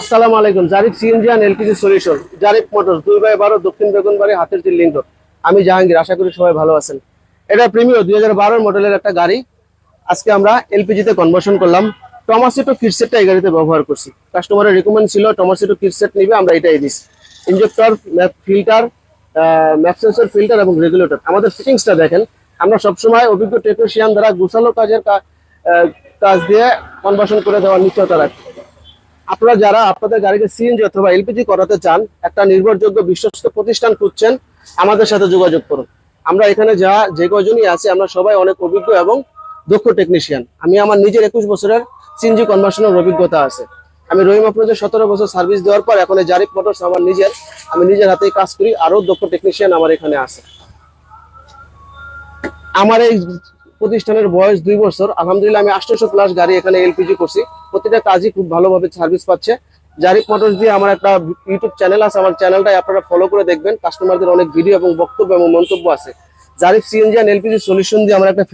আসসালামু আলাইকুম, Zarif CNG and LPG solution Zarif motors দুই বাই বারো, দক্ষিণ বেগুনবাড়ি, হাতের তিন লিঙ্ক আমি জাহাঙ্গীর, আশা করি সবাই ভালো আছেন। এটা প্রিমিয় দুই হাজার বারোর মডেলের একটা গাড়ি। আজকে আমরা এলপিজিতে কনভার্সন করলাম। টমাসিটো কিটসেটটা এই গাড়িতে ব্যবহার করছি। কাস্টমারের রিকমেন্ড ছিল টমাসিটো কিটসেট নিবে, আমরা এটাই দিছি injector map filter map sensor filter এবং রেগুলেটর আমাদের ফিটিংসটা দেখেন। আমরা সবসময় অভিজ্ঞ টেকনিশিয়ান দ্বারা গুছালো কাজের কাজ দিয়ে কনভার্সন করে দেওয়ার নিশ্চয়তা রাখি। আপনারা যারা আপনাদের গাড়িকে সিএনজি অথবা এলপিজি করাতে চান, একটা নির্ভরযোগ্য বিশ্বস্ত প্রতিষ্ঠান খুঁজছেন, আমাদের সাথে যোগাযোগ করুন। আমরা এখানে যা, যে কজনই আছি, আমরা সবাই অনেক অভিজ্ঞ এবং দক্ষ টেকনিশিয়ান আমি আমার নিজের একুশ বছরের সিএনজি কনভার্সনের অভিজ্ঞতা আছে। আমি রহিম আফরোজের সতেরো বছর সার্ভিস দেওয়ার পর এখন জারিফ মোটরস আমার নিজের, আমি নিজের হাতেই কাজ করি আরও দক্ষ টেকনিশিয়ান আমার এখানে আছে। আমার এই প্রতিষ্ঠানের বয়স দুই বছর। আলহামদুলিল্লাহ আমি আটশোশো প্লাস গাড়ি এখানে এলপিজি করছি। প্রতিটা কাজই খুব ভালোভাবে সার্ভিস পাচ্ছে। জারিফ মোটরস দিয়ে আমার একটা ইউটিউব চ্যানেল আছে। আমার চ্যানেলটাই আপনারা ফলো করে দেখবেন। কাস্টমারদের অনেক ভিডিও এবং বক্তব্য এবং মন্তব্য আছে। জারিফ সিএনজি এলপিজি সলিউশন দিয়ে আমার একটা